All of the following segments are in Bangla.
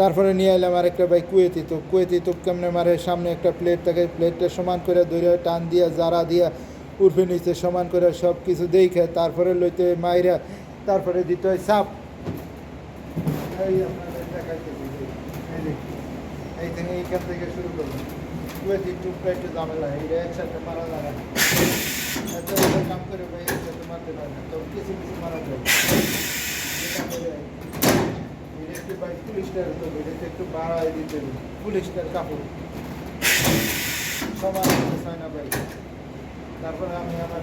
তারপরে নিয়ে এলাম আরেকটা ভাই কুয়েতি তো কুয়েতি তো কেমনে মারে? সামনে একটা প্লেট থাকে প্লেটটা সমান করে ধরে টান দিয়া, জারা দিয়া উর্ফে নিচে সমান করে সব কিছু দেখে তারপরে লইতে মাইরা তারপরে দিতে হয় সাপ। এইখান থেকে শুরু করব কুয়েতি টুকরা একটু ঝামেলা এইটা একসাথে মারা এত কাম করে ভাই একসাথে মারতে তো কিছু কিছু মারা যায় করে ভাই, পুলিশটার তো এটা একটু বাড়ায় দিতে পুলিশটার কাপড়। সমান চায় না ভাই। তারপরে আমি আমার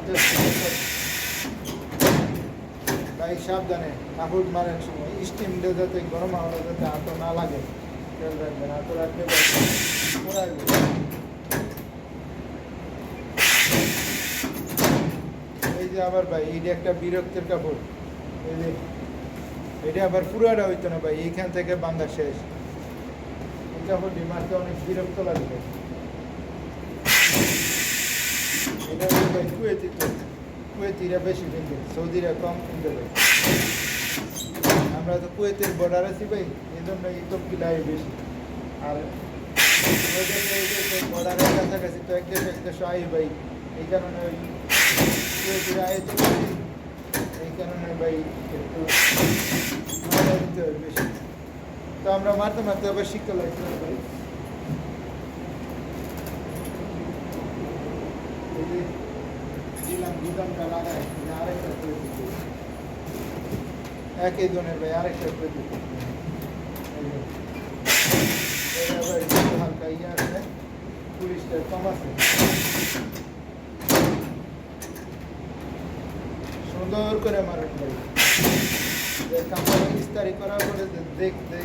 ভাই, সাবধানে কাপড় মারেন সময় স্টিমটা যাতে গরম হওয়া যাতে হাত না লাগে। খেয়াল রাখবেন রাখলে ভাই এই যে আবার ভাই, এইটা একটা বিরক্তের কাপড়। এই যে এটা আবার পুরোটা হইতো না ভাই, এইখান থেকে বান্ধা শেষ। কাপড়টি মারতে অনেক বিরক্ত লাগবে। এটা কুয়েতি কুয়েতিরা বেশি সৌদিরা কম আমরা তো ভাই এই বেশি। আর কাছাকাছি তো ভাই, এই কারণে কুয়েতিরা আয় এই কারণে ভাই মারা দিতে হয় বেশি তো আমরা মারতে মারতে আবার শিখতে লাগছে ভাই এই যে দিলাম গুদামটা লাগাই এটা আরেকটা করে দিতে একই জনের ভাই আরেকটা করে দিতে এই যে। এটা আবার একটু হালকা ইয়ে আছে পুলিশটা কম আছে সুন্দর করে মারেন ভাই যে দেখতে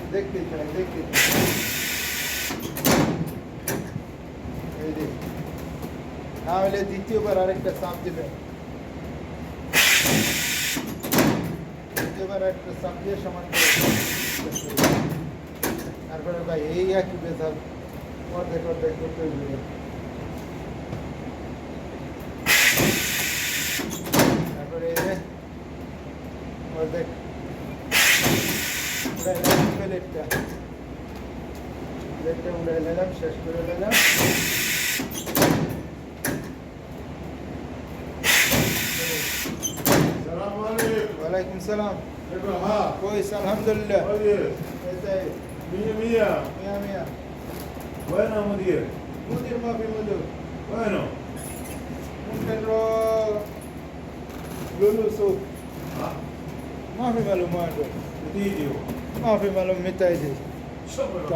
হলে দ্বিতীয়বার আরেকটা চাপ দিবেন দ্বিতীয়বার একটা চাপ দিয়ে সমান তারপরে ভাই এই একই বেজাল অর্ধেক অর্ধেক করতে হইবে তারপরে অর্ধেক প্লেটটা প্লেটটা উড়াই নিলাম শেষ করে নিলাম السلام عليكم ওয়ালাইকুম সালাম كيف الحال؟ كويس الحمد لله كويس ازاي مية مية مية مية وين المدير؟ مدير ما في مدير وينه؟ ممكن رو لولو سوق মাফি মালুম দিয়ে দিও মাফি মালুম মিটাই দিও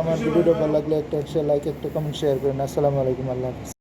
আমার ভিডিওটা ভালো লাগলে একটা লাইক একটা কমেন্ট শেয়ার করেন আসসালামু আলাইকুম আল্লাহ